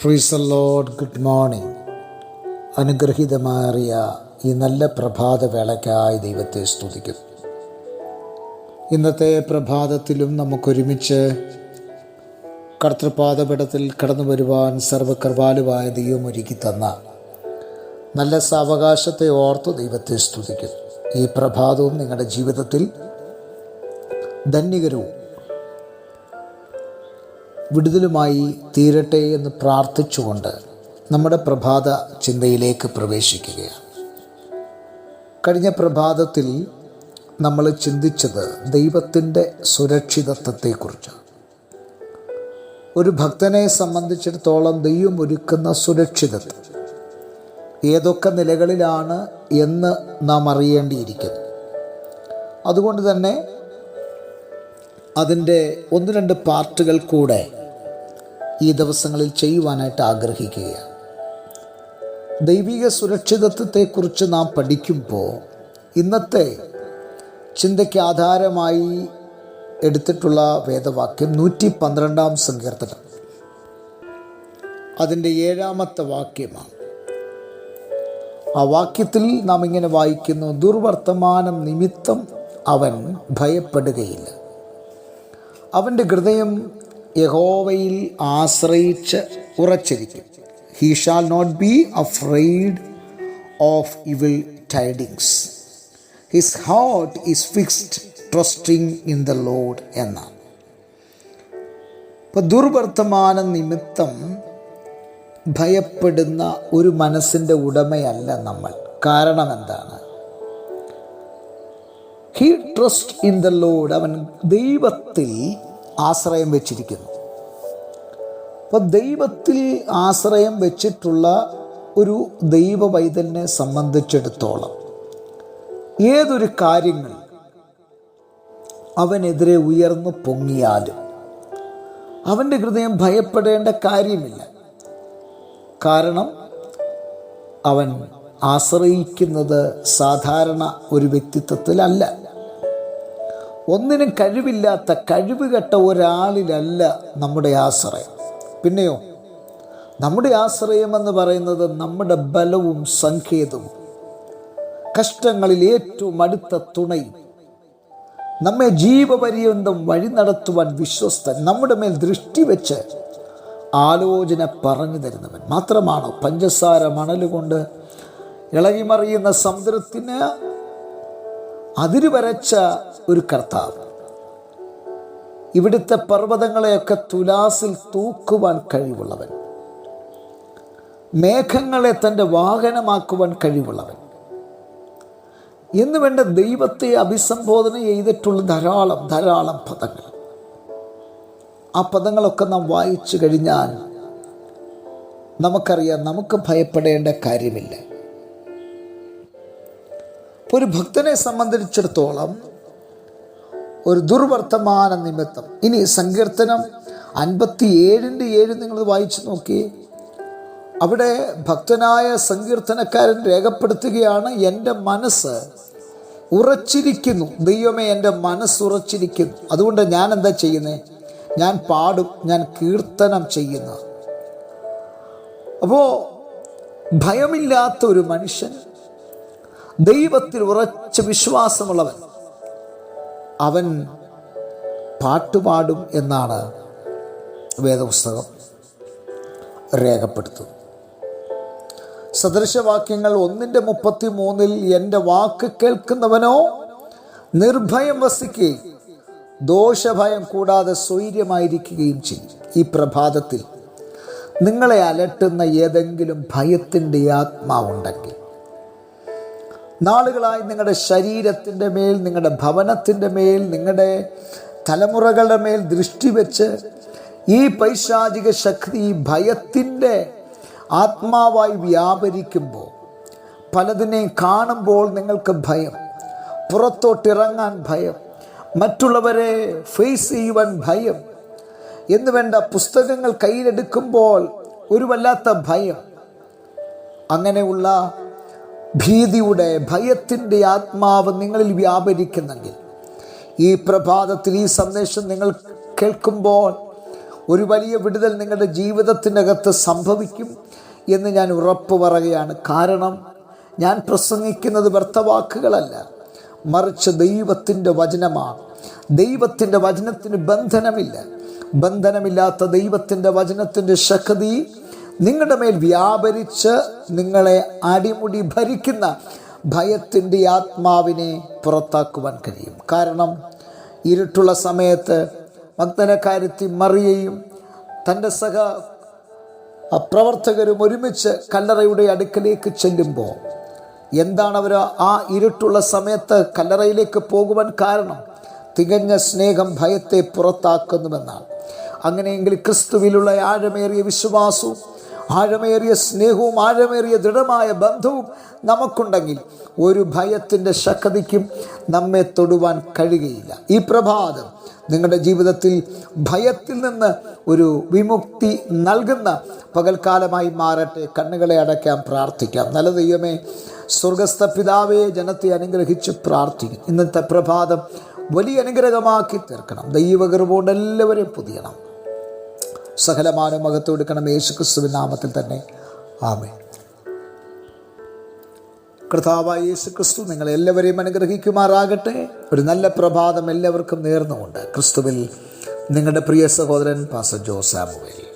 Freezer ലോഡ് good morning അനുഗ്രഹീതമാറിയ ഈ നല്ല പ്രഭാത വേളയ്ക്കായി ദൈവത്തെ സ്തുതിക്കുന്നു. ഇന്നത്തെ പ്രഭാതത്തിലും നമുക്കൊരുമിച്ച് കർത്തൃപാദപീഠത്തിൽ കടന്നു വരുവാൻ സർവകൃപാലുവായ ദൈവം ഒരുക്കി തന്ന നല്ല സാവകാശത്തെ ഓർത്ത് ദൈവത്തെ സ്തുതിക്കുന്നു. ഈ പ്രഭാതവും നിങ്ങളുടെ ജീവിതത്തിൽ ധന്യകരവും വിടുതലുമായി തീരട്ടെ എന്ന് പ്രാർത്ഥിച്ചുകൊണ്ട് നമ്മുടെ പ്രഭാത ചിന്തയിലേക്ക് പ്രവേശിക്കുകയാണ്. കഴിഞ്ഞ പ്രഭാതത്തിൽ നമ്മൾ ചിന്തിച്ചത് ദൈവത്തിന്റെ സുരക്ഷിതത്വത്തെക്കുറിച്ച് ഒരു ഭക്തനെ സംബന്ധിച്ചിടത്തോളം ദൈവം ഒരുക്കുന്ന സുരക്ഷിതത്വം ഏതൊക്കെ നിലകളിലാണ് എന്ന് നാം അറിയേണ്ടിയിരിക്കുന്നു. അതുകൊണ്ട് തന്നെ അതിന്റെ ഒന്ന് രണ്ട് പാർട്ടുകൾ കൂടെ ഈ ദിവസങ്ങളിൽ ചെയ്യുവാനായിട്ട് ആഗ്രഹിക്കുകയാണ്. ദൈവിക സുരക്ഷിതത്വത്തെക്കുറിച്ച് നാം പഠിക്കുമ്പോൾ ഇന്നത്തെ ചിന്തയ്ക്ക് ആധാരമായി എടുത്തിട്ടുള്ള വേദവാക്യം നൂറ്റി പന്ത്രണ്ടാം സങ്കീർത്തനം. അതിന്റെ ഏഴാമത്തെ വാക്യമാണ്. ആ വാക്യത്തിൽ നാം ഇങ്ങനെ വായിക്കുന്നു ദുർവർത്തമാനം നിമിത്തം അവൻ ഭയപ്പെടുകയില്ല. അവന്റെ ഹൃദയം യഹോവയിൽ ആശ്രയിച്ച് ഉറച്ചിരിക്കും. He shall not be afraid of evil tidings his heart is fixed trusting in the Lord എന്നാണ്. ഇപ്പം ദുർവർത്തമാന നിമിത്തം ഭയപ്പെടുന്ന ഒരു മനസ്സിന്റെ ഉടമയല്ല നമ്മൾ. കാരണം എന്താണ്? He trust in the Lord അവൻ ദൈവത്തിൽ ആശ്രയം വെച്ചിരിക്കുന്നു. അപ്പോൾ ദൈവത്തിൽ ആശ്രയം വെച്ചിട്ടുള്ള ഒരു ദൈവ വൈദ്യനെ സംബന്ധിച്ചിടത്തോളം ഏതൊരു കാര്യങ്ങൾ അവനെതിരെ ഉയർന്നു പൊങ്ങിയാലും അവന്റെ ഹൃദയം ഭയപ്പെടേണ്ട കാര്യമില്ല. കാരണം അവൻ ആശ്രയിക്കുന്നത് സാധാരണ ഒരു വ്യക്തിത്വത്തിലല്ല. ഒന്നിനും കഴിവില്ലാത്ത കഴിവുകെട്ട ഒരാളിലല്ല നമ്മുടെ ആശ്രയം. പിന്നെയോ നമ്മുടെ ആശ്രയം എന്ന് പറയുന്നത് നമ്മുടെ ബലവും സങ്കേതവും. കഷ്ടങ്ങളിൽ ഏറ്റവും അടുത്ത തുണയും. നമ്മെ ജീവപര്യന്തം വഴി നടത്തുവാൻ വിശ്വസ്തൻ നമ്മുടെ മേൽ ദൃഷ്ടി വെച്ച് ആലോചന പറഞ്ഞു തരുന്നവൻ. മാത്രമാണോ പഞ്ചസാര മണലുകൊണ്ട് ഇളകിമറിയുന്ന സമുദ്രത്തിന് അതിര് വരച്ച ഒരു കർത്താവ്. ഇവിടുത്തെ പർവതങ്ങളെയൊക്കെ തുലാസിൽ തൂക്കുവാൻ കഴിവുള്ളവൻ. മേഘങ്ങളെ തന്റെ വാഹനമാക്കുവാൻ കഴിവുള്ളവൻ. എന്ന് വേണ്ട ദൈവത്തെ അഭിസംബോധന ചെയ്തിട്ടുള്ള ധാരാളം ധാരാളം പദങ്ങൾ. ആ പദങ്ങളൊക്കെ നാം വായിച്ചു കഴിഞ്ഞാൽ നമുക്കറിയാം നമുക്ക് ഭയപ്പെടേണ്ട കാര്യമില്ല. ഒരു ഭക്തനെ സംബന്ധിച്ചിടത്തോളം ഒരു ദുർവർത്തമാന നിമിത്തം. ഇനി സങ്കീർത്തനം അൻപത്തി ഏഴിന്റെ ഏഴ് നിങ്ങൾ വായിച്ചു നോക്കി. അവിടെ ഭക്തനായ സങ്കീർത്തനക്കാരൻ രേഖപ്പെടുത്തുകയാണ് എന്റെ മനസ്സ് ഉറച്ചിരിക്കുന്നു. ദൈവമേ എന്റെ മനസ്സ് ഉറച്ചിരിക്കുന്നു. അതുകൊണ്ട് ഞാൻ എന്താ ചെയ്യുന്നത് ഞാൻ പാടും ഞാൻ കീർത്തനം ചെയ്യുന്നു. അപ്പോൾ ഭയമില്ലാത്ത ഒരു മനുഷ്യൻ ദൈവത്തിൽ ഉറച്ച വിശ്വാസമുള്ളവൻ. അവൻ പാട്ടുപാടും എന്നാണ് വേദപുസ്തകം രേഖപ്പെടുത്തുന്നത്. സദൃശവാക്യങ്ങൾ ഒന്നിന്റെ മുപ്പത്തി മൂന്നിൽ എന്റെ വാക്ക് കേൾക്കുന്നവനോ നിർഭയം വസിക്കുകയും ദോഷഭയം കൂടാതെ സ്വൈര്യമായിരിക്കുകയും ചെയ്യും. ഈ പ്രഭാതത്തിൽ നിങ്ങളെ അലട്ടുന്ന ഏതെങ്കിലും ഭയത്തിന്റെ ആത്മാവുണ്ടെങ്കിൽ നാളുകളായി നിങ്ങളുടെ ശരീരത്തിന്റെ മേൽ നിങ്ങളുടെ ഭവനത്തിന്റെ മേൽ നിങ്ങളുടെ തലമുറകളുടെ മേൽ ദൃഷ്ടി വെച്ച് ഈ പൈശാചിക ശക്തി ഭയത്തിന്റെ ആത്മാവായി വ്യാപരിക്കുമ്പോൾ പലതിനെയും കാണുമ്പോൾ നിങ്ങൾക്ക് ഭയം പുറത്തോട്ടിറങ്ങാൻ ഭയം മറ്റുള്ളവരെ ഫേസ് ചെയ്യുവാൻ ഭയം എന്ന് വേണ്ട പുസ്തകങ്ങൾ കയ്യിലെടുക്കുമ്പോൾ ഒരു വല്ലാത്ത ഭയം. അങ്ങനെയുള്ള ഭീതിയുടെ ഭയത്തിന്റെ ആത്മാവ് നിങ്ങളിൽ വ്യാപരിക്കുന്നെങ്കിൽ ഈ പ്രഭാതത്തിൽ ഈ സന്ദേശം നിങ്ങൾ കേൾക്കുമ്പോൾ ഒരു വലിയ വിടുതൽ നിങ്ങളുടെ ജീവിതത്തിനകത്ത് സംഭവിക്കും എന്ന് ഞാൻ ഉറപ്പ് പറയുകയാണ്. കാരണം ഞാൻ പ്രസംഗിക്കുന്നത് വ്യർത്ഥവാക്കുകളല്ല. മറിച്ച് ദൈവത്തിന്റെ വചനമാണ്. ദൈവത്തിന്റെ വചനത്തിന് ബന്ധനമില്ല. ബന്ധനമില്ലാത്ത ദൈവത്തിന്റെ വചനത്തിന്റെ ശക്തി നിങ്ങളുടെ മേൽ വ്യാപരിച്ച് നിങ്ങളെ അടിമുടി ഭരിക്കുന്ന ഭയത്തിന്റെ ആത്മാവിനെ പുറത്താക്കുവാൻ കഴിയും. കാരണം ഇരുട്ടുള്ള സമയത്ത് മഗ്ദനക്കാരത്തി മറിയയും തന്റെ സഹ പ്രവർത്തകരും ഒരുമിച്ച് കല്ലറയുടെ അടുക്കലേക്ക് ചെല്ലുമ്പോൾ എന്താണ് അവർ ആ ഇരുട്ടുള്ള സമയത്ത് കല്ലറയിലേക്ക് പോകുവാൻ കാരണം? തികഞ്ഞ സ്നേഹം ഭയത്തെ പുറത്താക്കുന്നുവെന്നാണ്. അങ്ങനെയെങ്കിൽ ക്രിസ്തുവിലുള്ള ആഴമേറിയ വിശ്വാസവും ആഴമേറിയ സ്നേഹവും ആഴമേറിയ ദൃഢമായ ബന്ധവും നമുക്കുണ്ടെങ്കിൽ ഒരു ഭയത്തിന്റെ ശക്തിക്കും നമ്മെ തൊടുവാൻ കഴിയുകയില്ല. ഈ പ്രഭാതം നിങ്ങളുടെ ജീവിതത്തിൽ ഭയത്തിൽ നിന്ന് ഒരു വിമുക്തി നൽകുന്ന പകൽക്കാലമായി മാറട്ടെ. കണ്ണുകളെ അടയ്ക്കാൻ പ്രാർത്ഥിക്കാം. നല്ല ദൈവമേ സ്വർഗസ്ഥ പിതാവേ ജനത്തെ അനുഗ്രഹിച്ച് പ്രാർത്ഥിക്കും ഇന്നത്തെ പ്രഭാതം വലിയ അനുഗ്രഹമാക്കി തീർക്കണം. ദൈവകൃപോണ്ട് എല്ലാവരെയും പുതിയണം. സകലമാനം മകത്ത് കൊടുക്കണം യേശു ക്രിസ്തുവിൻ നാമത്തിൽ തന്നെ. ആമേ കർത്താവായ യേശു ക്രിസ്തു നിങ്ങളെല്ലാവരെയും അനുഗ്രഹിക്കുമാറാകട്ടെ. ഒരു നല്ല പ്രഭാതം എല്ലാവർക്കും നേർന്നുകൊണ്ട് ക്രിസ്തുവിൽ നിങ്ങളുടെ പ്രിയ സഹോദരൻ പാസ ജോ സാമുവേൽ.